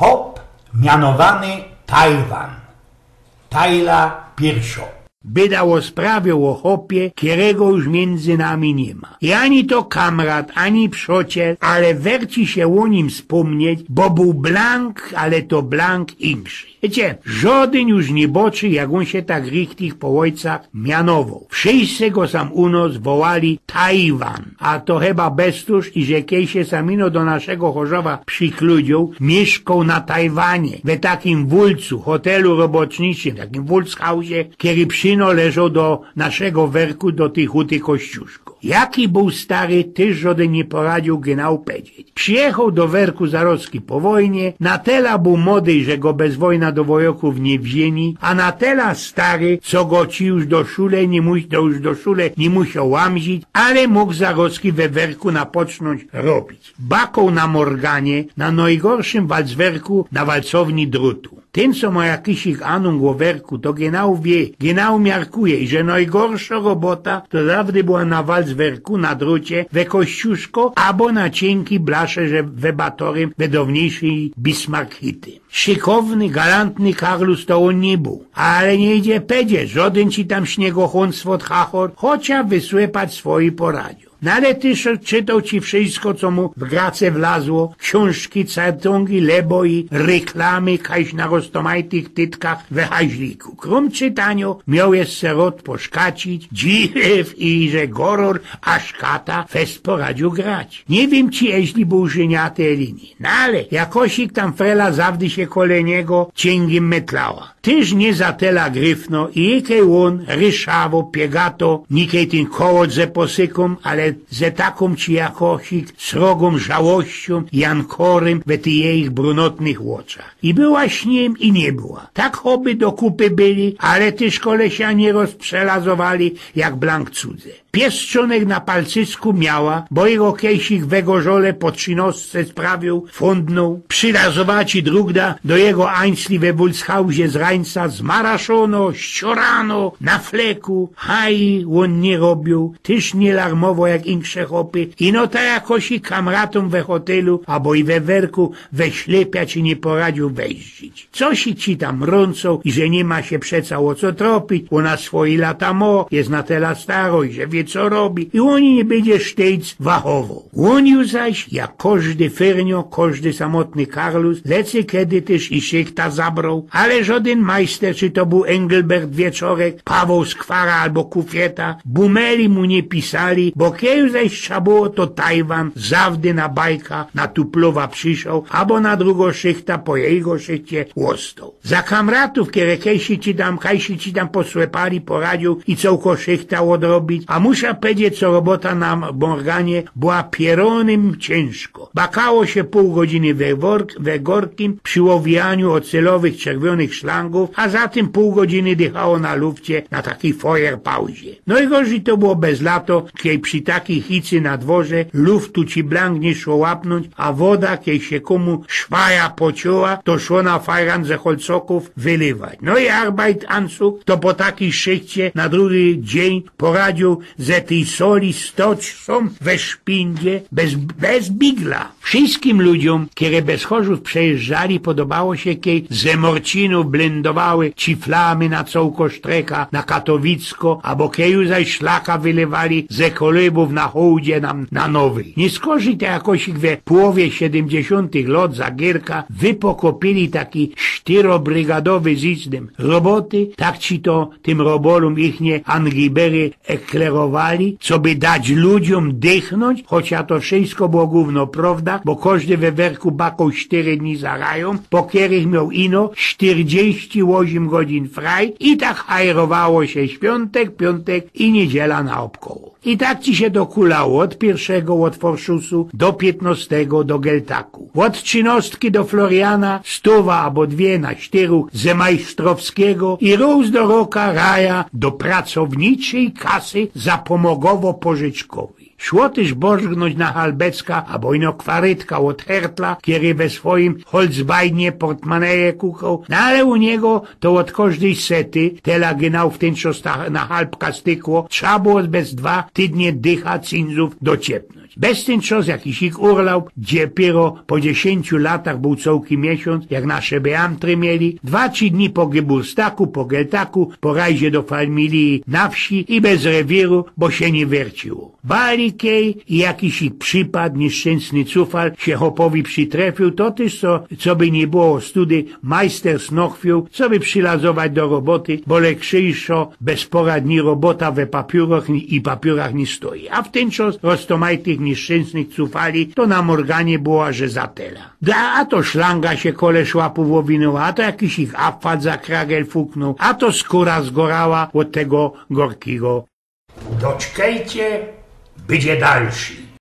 Hop mianowany Tajwan. Tajla Pierszo. Bydało sprawę o chopie, którego już między nami nie ma. I ani to kamrat, ani przociel, ale werci się o nim wspomnieć, bo był blank, ale to blank imszy. Wiecie, żaden już nie boczy, jak on się tak richtig po ojcach mianował. Wszyscy go sam u nas wołali Tajwan, a to chyba bestuż i że kiedy się samino do naszego Chorzowa przykludził, mieszkał na Tajwanie, we takim wulcu, hotelu roboczniczym, takim wulckhausie, który przyno leżał do naszego werku, do tej huty Kościuszko. Jaki był stary, też żaden nie poradził genau powiedzieć. Przyjechał do werku Zarocki po wojnie, na tela był młody, że go bez wojna do wojoków nie wzięli, a na tela stary, co go ci już do szule nie muś, do już do szule nie musiał łamzić, ale mógł Zarocki we werku napocząć robić. Baką na Morganie, na najgorszym walcwerku na walcowni drutu. Ten, co ma jakiś ich anung o werku, to genau wie, genau miarkuje, że najgorsza robota to zawsze była na walcwerku, na drucie, we kościuszko, albo na cienki blasze, że we batorym, we dawniejszej Bismarck hity. Szykowny, galantny Karlus to on nie był, ale nie idzie pedzie, żaden ci tam śniegochłonstwo chachor, chociaż wysłepać swoi poradził. No ale też czytał ci wszystko, co mu w grace wlazło, książki, cartongi, lebo i reklamy, kaś na roztomajtych tytkach we haźliku. Krom czytaniu miał jeszcze rot poszkacić, dziw i że goror, a szkata fest poradził grać. Nie wiem, ci jeśli był żeniaty elini, no ale jakosik tam frela zawdy się kole niego cięgiem metlała. Tyż nie zatela gryfno i jakiej on ryszawo, piegato, nikej ten kołot ze posyką, ale ze taką ci jakosik srogą żałością i ankorem we ty jej brunotnych oczach. I była śniem i nie była. Tak oby do kupy byli, ale też kolesianie rozprzelazowali jak blank cudze. Pieszczonek na palcysku miała, bo jego kiejsik we gorzole po trzynosce sprawił, fundnął, przyrazowaci drugda do jego ańsli we Wulshausie z rańca zmaraszono, ściorano, na fleku, haj on nie robił, tyż nie larmowo insze chopy, i no ta jakoś i kamratom we hotelu, albo i we werku, we ślepia ci nie poradził wejścić. Coś i ci tam rącą i że nie ma się przeca o co tropić, ona swoi lata mo, jest na tela staro i że wie co robi i oni nie będzie sztejc wachował. On zaś, jak każdy fernio, każdy samotny Karlus, lecy kiedy też i szychta zabrał, ale żaden majster, czy to był Engelbert Wieczorek, Paweł Skwara albo Kufieta, bumeli mu nie pisali, bo kiedy zaś trzeba było, to Tajwan zawdy na bajka, na tuplowa przyszał, albo na drugo szychta po jego szychcie łostał. Za kamratów, kiedy kejsi ci tam, kajsi ci tam posłepali, poradził i cołko szychta odrobić, a muszę powiedzieć, co robota na Morganie była pieronym ciężko. Bakało się pół godziny we, work, we gorkim przy łowijaniu ocelowych czerwonych szlangów, a za tym pół godziny dychało na lufcie na takiej foyer pauzie. No i gorzej to było bez lato, kiedy przy takiej hicy na dworze luftu ci blank nie szło łapnąć, a woda, kiedy się komu szwaja pocięła, to szło na fajran ze holcoków wylewać. No i Arbeit Anzug to po takiej szychcie na drugi dzień poradził ze tej soli stoć są we szpindzie bez, bez bigla. Wszystkim ludziom, które bez chorzów przejeżdżali, podobało się, kiedy ze morcinów blendowały ci flamy na cołko sztreka, na Katowicko, albo keju zaś szlaka wylewali ze na hołdzie na, na nowy. Nie skorzy jakoś we połowie 70. lat Zagierka wypokopili taki czterobrygadowy system roboty, tak ci to tym robolom ichnie Angibery eklerowali, co by dać ludziom dychnąć, chociaż to wszystko było gówno prawda, bo każdy we werku baką 4 dni zarają, po których miał ino 48 godzin fraj i tak hajrowało się świątek, piątek i niedziela na obkoło. I tak ci się dokulało od pierwszego od Forszusu do piętnastego do Geltaku. Od trzynastki do Floriana, stuwa albo dwie na czteru ze Majstrowskiego i róz do roka raja do pracowniczej kasy zapomogowo-pożyczkowej. Szło też bożgnąć na Halbecka, albo ino kwarytka od Hertla, kiedy we swoim holzbajnie portmaneje kukał, no ale u niego to od każdej sety, tela genau w ten na halbka stykło, trzeba było bez dwa tydnie dycha cinzów dociepnąć. Bez ten czas jakiś ich urlaub, gdzie dopiero po dziesięciu latach był całki miesiąc, jak nasze beamtry mieli, dwa, trzy dni po Geburstaku, po Geltaku, po rajzie do familii na wsi i bez rewiru, bo się nie wierciło. Balikej i jakiś ich przypad, nieszczęsny cufal się hopowi przytrefił, to też co, co by nie było study, majster snochwił, co by przylazować do roboty, bo lekszejszo bezporadni robota we papiurach i papiurach nie stoi. A w ten czas roztomaj nieszczęsnych cufali, to na Morganie była, że zatela. Da, a to szlanga się kole szłapu łowinęła, a to jakiś ich apfad za kragel fuknął, a to skóra zgorała od tego gorkiego Doczkajcie, będzie dalszy.